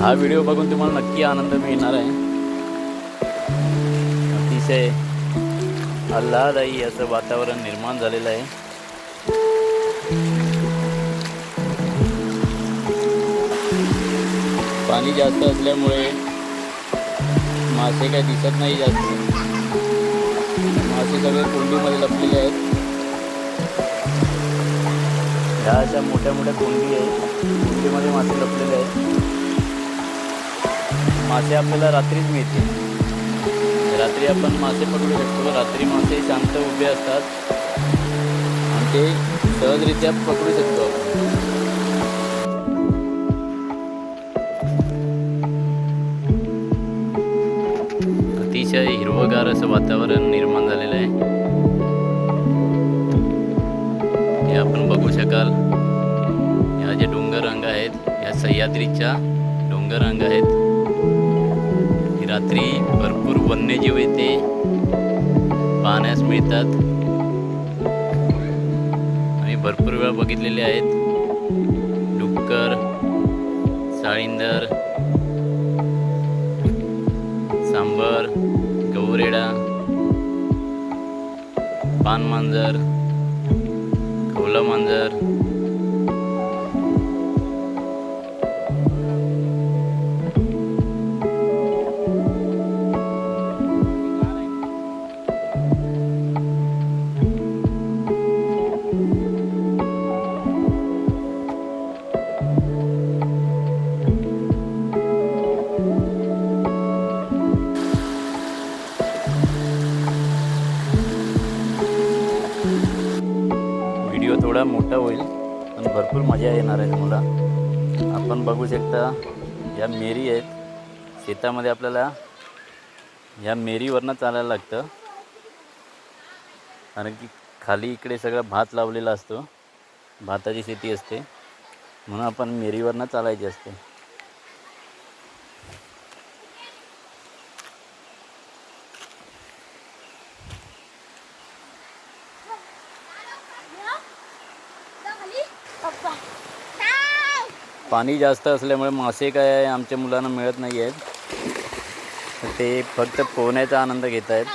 हा व्हिडिओ बघून तुम्हाला नक्की आनंद मिळणार आहे. अतिशय आल्हादायी असं वातावरण निर्माण झालेलं आहे. पाणी जास्त असल्यामुळे मासे काही दिसत नाही जास्त. मासे सगळे कुंडीमध्ये लपलेले आहेत. ह्या अशा मोठ्या मोठ्या कुंडी आहेत. कुंडीमध्ये मासे लपलेले आहेत. मासे आपल्याला रात्रीच मिळते रात्री आपण मासे पकडू शकतो. रात्री मासे शांत उभे असतात. आणि ते सहजरित्या पकडू शकतो आपण. अतिशय हिरवगार असं वातावरण निर्माण झालेलं आहे. हे आपण बघू शकाल. या जे डोंगर रंग आहेत या सह्याद्रीच्या डोंगर रंग आहेत. रात्री भरपूर वन्यजीव येते. पाहण्यास मिळतात. आम्ही भरपूर वेळा बघितलेले आहेत. डुक्कर साळींदर सांबर गौरेडा पान मांजर खवला मांजर थोडा मोठा होईल पण भरपूर मजा येणार आहे तुम्हाला. आपण बघू शकता या मेरी आहेत. शेतामध्ये आपल्याला या मेरीवरनं चालायला लागतं. कारण की खाली इकडे सगळं भात लावलेला असतो. भाताची शेती असते. म्हणून आपण मेरीवरनं चालायची असते. पाणी जास्त असल्यामुळे मासे काय आमच्या मुलांना मिळत नाही आहेत. ते फक्त पोहण्याचा आनंद घेत आहेत.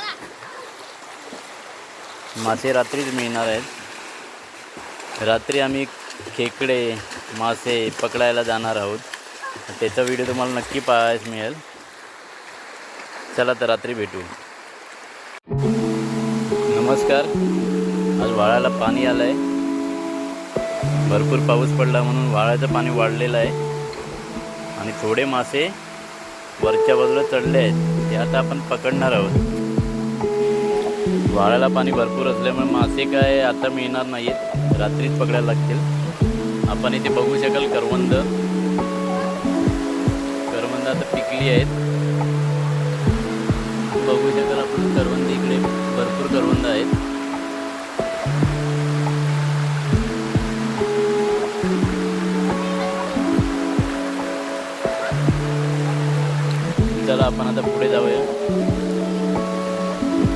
मासे रात्रीच मिळणार आहेत. रात्री आम्ही खेकडे मासे पकडायला जाणार आहोत. त्याचा व्हिडिओ तुम्हाला नक्की पाहायला मिळेल. चला तर रात्री भेटू. नमस्कार. आज वाळाला पाणी आलं आहे भरपूर पाऊस पडला म्हणून वाळाचं पाणी वाढलेलं आहे. आणि थोडे मासे वरच्या बाजूला चढले आहेत. ते आता आपण पकडणार आहोत. वाळाला पाणी भरपूर असल्यामुळे मासे काय आता मिळणार नाहीत. रात्रीच पकडायला लागतील. आपण इथे बघू शकाल करवंद. करवंद आता पिकली आहेत. बघू शकाल आपण करवंद इकडे भरपूर करवंद आहेत. चला आपण आता पुढे जाऊया.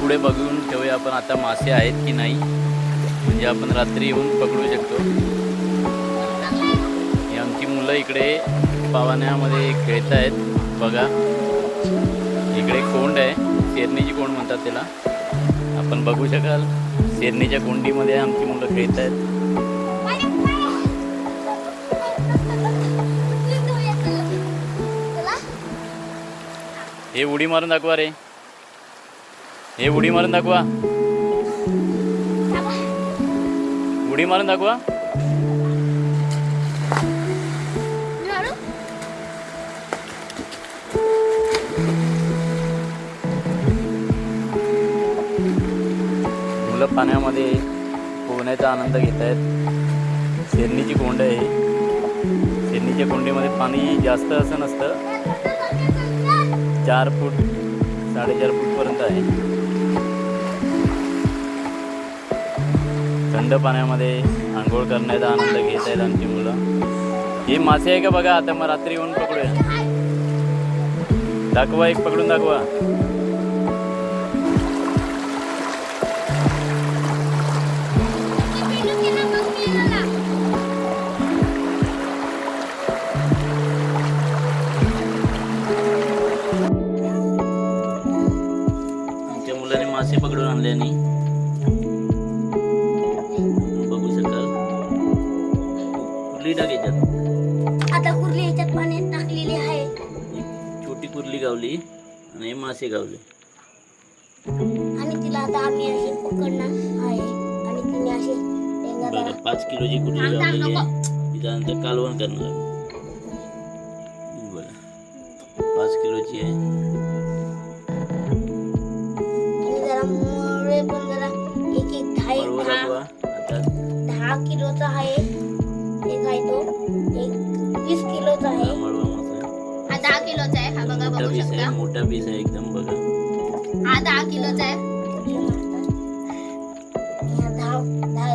पुढे बघून ठेवूया आपण आता मासे आहेत की नाही. म्हणजे आपण रात्री येऊन पकडू शकतो. ही आमची मुलं इकडे पावाण्यामध्ये खेळत आहेत. बघा. इकडे कोंड आहे. शेरणीची कोंड म्हणतात त्याला. आपण बघू शकाल. शेरणीच्या कोंडीमध्ये आमची मुलं खेळत आहेत. हे उडी मारून दाखवा रे. हे उडी मारून दाखवा. उडी मारून दाखवा. मुलं पाण्यामध्ये पोहण्याचा आनंद घेत आहेत. शेरणीची कोंड आहे. शेरणीच्या कोंडीमध्ये पाणी जास्त असं नसतं. चार फूट साडेचार फूटपर्यंत आहे. थंड पाण्यामध्ये आंघोळ करण्याचा आनंद घेत आहेत आमची मुलं. ही मासे आहे का बघा? आता मग रात्री येऊन पकडूया. दाखवा एक पकडून दाखवा. मासे पकडून आणले आणि बघू शकाल. कुर्ली टाक याच्यात. आता कुर्ली ह्याच्यात पाण्यात टाकलेली आहे. छोटी कुर्ली गावली आणि मासे गावले. आणि तिला आता आम्ही असे पकडणार आहे. आणि तिने असे पाच किलोची कुर्ली गावलेली नको. आहे त्यानंतर कालवण करणार. बघा पाच किलोची आहे. दहा किलोचा आहे. एक आहे तो. एक वीस किलोचा आहे. हा दहा किलोचा आहे. हा बघा बघू शकता. मोठा पीस आहे एकदम बघा. हा दहा किलोचा आहे. दहा